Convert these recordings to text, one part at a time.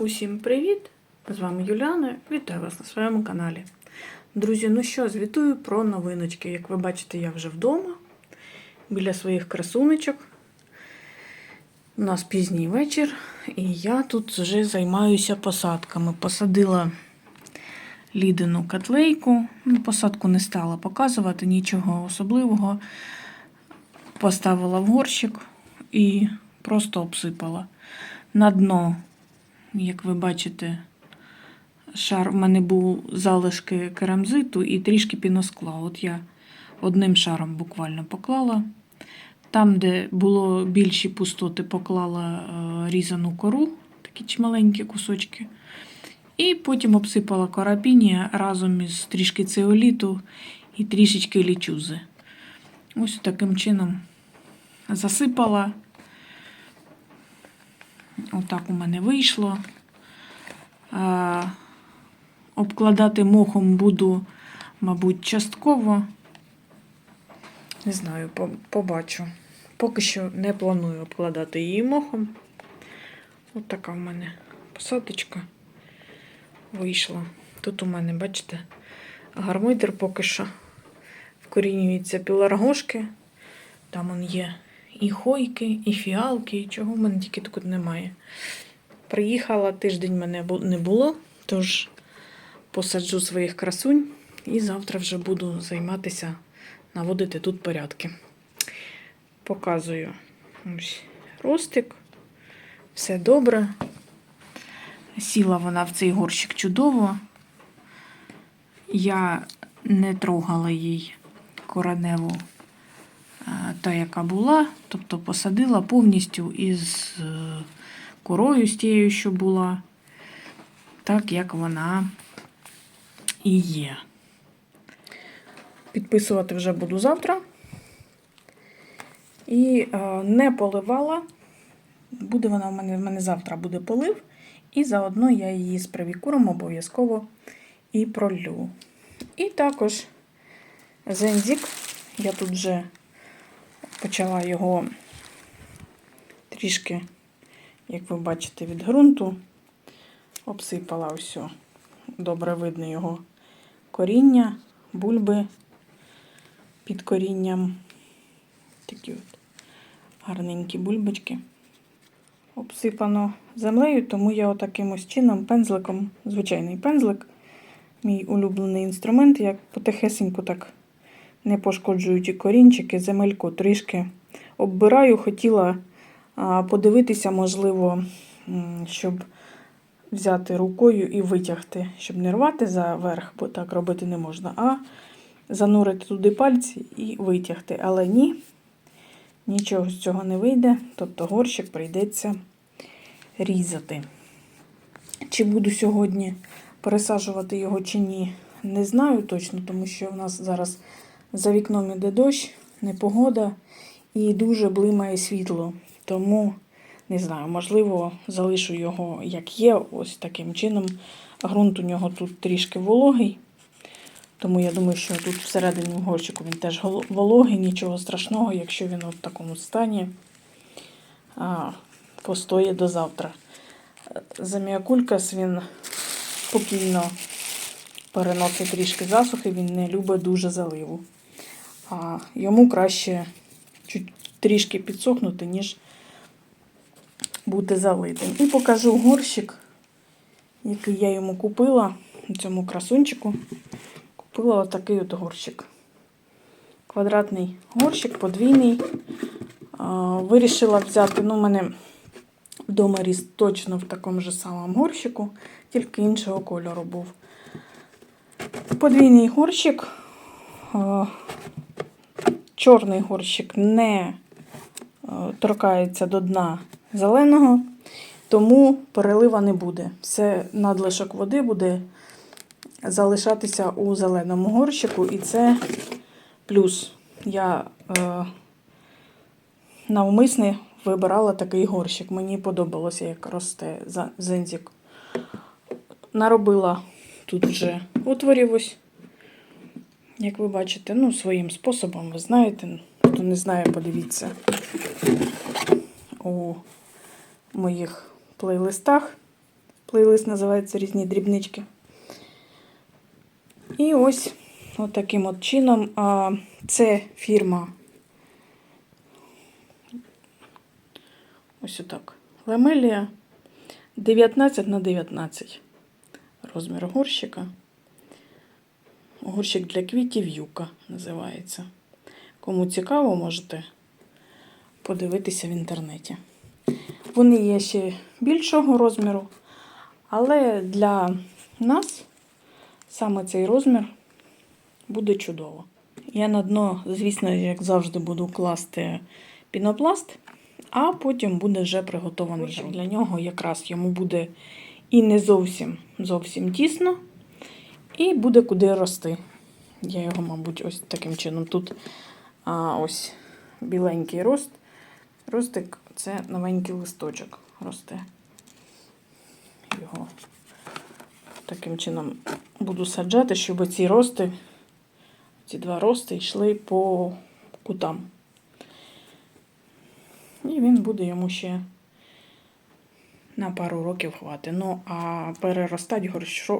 Усім привіт! З вами Юліана. Вітаю вас на своєму каналі. Друзі, ну що, звітую про новиночки. Як ви бачите, я вже вдома, біля своїх красунечок. У нас пізній вечір, і я тут вже займаюся посадками. Посадила лідину котлейку. Ну, посадку не стала показувати, нічого особливого. Поставила в горщик і просто обсипала. На дно як ви бачите, шар в мене був залишки керамзиту і трішки піноскла. От я одним шаром буквально поклала. Там, де було більші пустоти, поклала е, різану кору, такі чималенькі кусочки. І потім обсипала карапіння разом із трішки цеоліту і трішечки лічузи. Ось таким чином засипала. Отак у мене вийшло. А, обкладати мохом буду, мабуть, частково. Не знаю, побачу. Поки що не планую обкладати її мохом. От така в мене посадочка вийшла. Тут у мене, бачите, гармидер поки що вкорінюється піларгошки. Там он є і хойки, і фіалки, і чого в мене тільки тут немає. Приїхала, тиждень мене не було, тож посаджу своїх красунь і завтра вже буду займатися, наводити тут порядки. Показую ось ростик. Все добре. Сіла вона в цей горщик чудово. Я не трогала їй кореневу та, яка була, тобто посадила повністю із е, корою, з тією, що була, так як вона і є. Підписувати вже буду завтра. І е, не поливала. Буде вона в мене, в мене завтра буде полив. І заодно я її з правікуром обов'язково і пролю. І також зензик. Я тут вже почала його трішки, як ви бачите, від ґрунту. Обсипала все. Добре видно його коріння, бульби під корінням. Такі от гарненькі бульбочки. Обсипано землею, тому я отаким ось чином пензликом, звичайний пензлик, мій улюблений інструмент, як потихесеньку так не пошкоджуючи корінчики, земельку трішки оббираю. Хотіла подивитися, можливо, щоб взяти рукою і витягти, щоб не рвати за верх, бо так робити не можна, а занурити туди пальці і витягти. Але ні, нічого з цього не вийде, тобто горщик прийдеться різати. Чи буду сьогодні пересаджувати його чи ні, не знаю точно, тому що в нас зараз за вікном іде дощ, непогода і дуже блимає світло. Тому не знаю, можливо, залишу його як є, ось таким чином. Грунт у нього тут трішки вологий. Тому я думаю, що тут всередині в горщику він теж вологий, нічого страшного, якщо він в такому стані а, постоє до завтра. Заміакулькас він спокійно переносить трішки засухи, він не любить дуже заливу. А йому краще чуть трішки підсохнути, ніж бути залитим. І покажу горщик, який я йому купила, цьому красунчику. Купила отакий от горщик. Квадратний горщик, подвійний. Вирішила взяти, ну, у мене вдома ріс точно в такому ж самому горщику, тільки іншого кольору був. Подвійний горщик. Чорний горщик не е, торкається до дна зеленого, тому перелива не буде. Все надлишок води буде залишатися у зеленому горщику, і це плюс. Я е, навмисне вибирала такий горщик. Мені подобалося, як росте зензик. Наробила тут вже отворів ось. Як ви бачите, ну, своїм способом, ви знаєте. Хто не знає, подивіться у моїх плейлистах. Плейлист називається Різні дрібнички. І ось от таким от чином. Це фірма. Ось отак. Ламелія 19 на 19 розмір горщика. Горщик для квітів юка називається. Кому цікаво, можете подивитися в інтернеті. Вони є ще більшого розміру, але для нас саме цей розмір буде чудово. Я на дно, звісно, як завжди, буду класти пінопласт, а потім буде вже приготований. Для нього якраз йому буде і не зовсім зовсім тісно, і буде куди рости. Я його, мабуть, ось таким чином. Тут а, ось біленький рост. Ростик це новенький листочок росте. Його таким чином буду саджати, щоб ці рости, ці два рости йшли по кутам. І він буде йому ще на пару років хватить. Ну, а переростати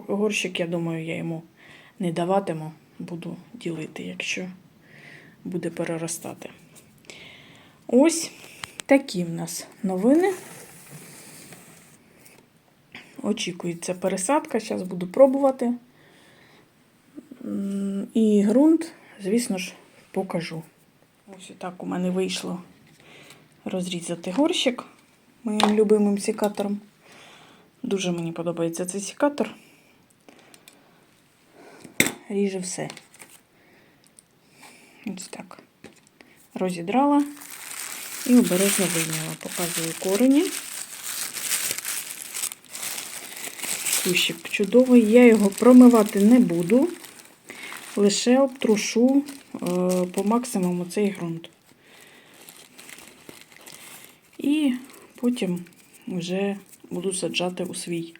горщик, я думаю, я йому не даватиму, буду ділити, якщо буде переростати. Ось такі в нас новини. Очікується пересадка, зараз буду пробувати. І ґрунт, звісно ж, покажу. Ось так у мене вийшло розрізати горщик моїм любимим сікатором. Дуже мені подобається цей сікатор. Ріже все. Ось так. Розідрала і обережно вийняла. Показую корені. Кущик чудовий. Я його промивати не буду, лише обтрушу е, по максимуму цей ґрунт. І потім вже буду саджати у свій.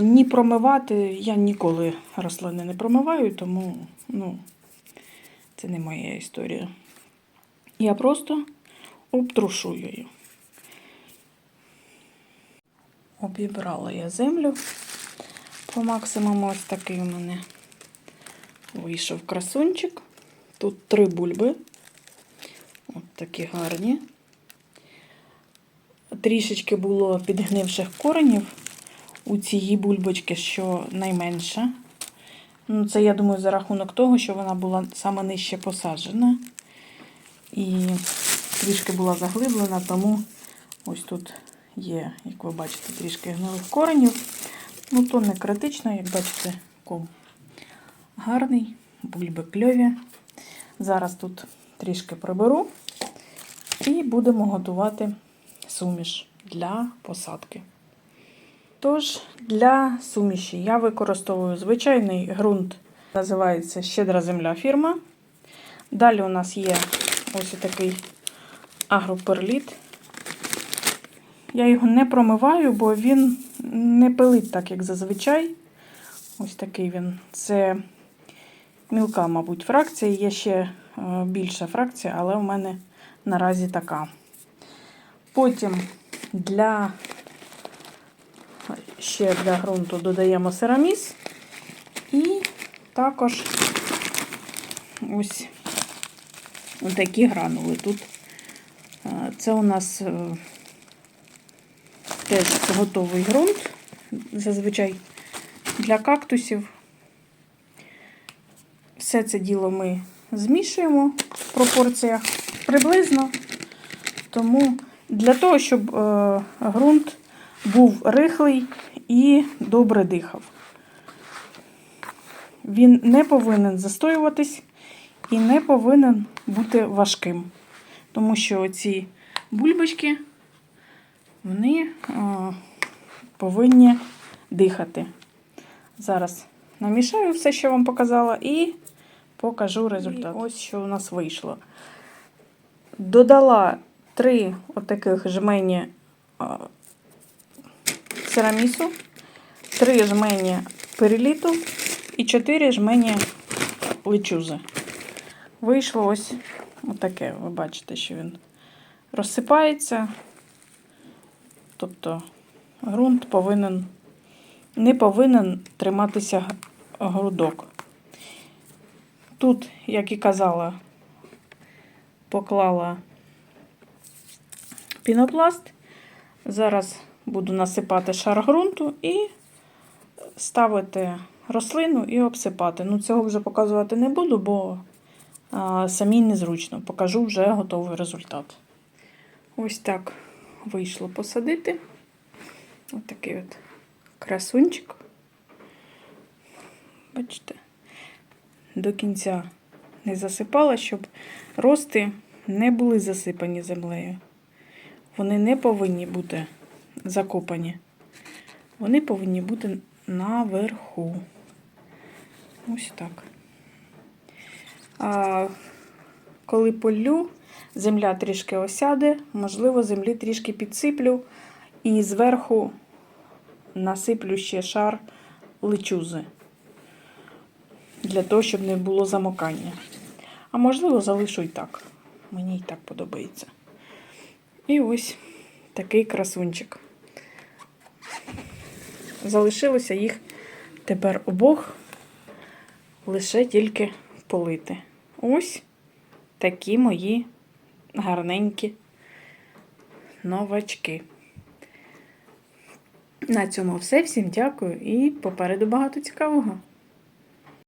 Ні промивати, я ніколи рослини не промиваю, тому ну, це не моя історія. Я просто обтрушу її. Обібрала я землю по максимуму. Ось такий у мене вийшов красунчик. Тут три бульби. От такі гарні. Трішечки було підгнивших коренів у цієї бульбочки, що найменше. Ну, це, я думаю, за рахунок того, що вона була саме нижче посаджена. І трішки була заглиблена, тому ось тут є, як ви бачите, трішки гнилих коренів. Ну, то не критично, як бачите, ком гарний, бульби кльові. Зараз тут трішки приберу і будемо готувати суміш для посадки. Тож, для суміші я використовую звичайний ґрунт, називається Щедра земля фірма. Далі у нас є ось такий агроперліт. Я його не промиваю, бо він не пилить так, як зазвичай. Ось такий він. Це мілка, мабуть, фракція. Є ще е, більша фракція, але у мене наразі така. Потім для ще для ґрунту додаємо сераміс. І також ось такі гранули. Тут е, це у нас е, теж готовий ґрунт, зазвичай для кактусів. Все це діло ми змішуємо в пропорціях приблизно. Тому для того, щоб е, ґрунт був рихлий і добре дихав. Він не повинен застоюватись і не повинен бути важким. Тому що ці бульбочки вони е, повинні дихати. Зараз намішаю все, що вам показала, і покажу результат. І ось що у нас вийшло. Додала три отаких жмені керамісу, три жмені переліту і чотири жмені лечузи. Вийшло ось отаке. Ви бачите, що він розсипається. Тобто ґрунт повинен, не повинен триматися грудок. Тут, як і казала, поклала пінопласт. Зараз буду насипати шар ґрунту і ставити рослину і обсипати. Ну, цього вже показувати не буду, бо а, самій незручно. Покажу вже готовий результат. Ось так вийшло посадити. Ось такий от красунчик. Бачите, до кінця не засипала, щоб рости не були засипані землею. Вони не повинні бути закопані. Вони повинні бути наверху. Ось так. А коли полю, земля трішки осяде, можливо, землі трішки підсиплю і зверху насиплю ще шар личузи. Для того, щоб не було замокання. А можливо, залишу і так. Мені і так подобається. І ось такий красунчик. Залишилося їх тепер обох лише тільки полити. Ось такі мої гарненькі новачки. На цьому все. Всім дякую і попереду багато цікавого.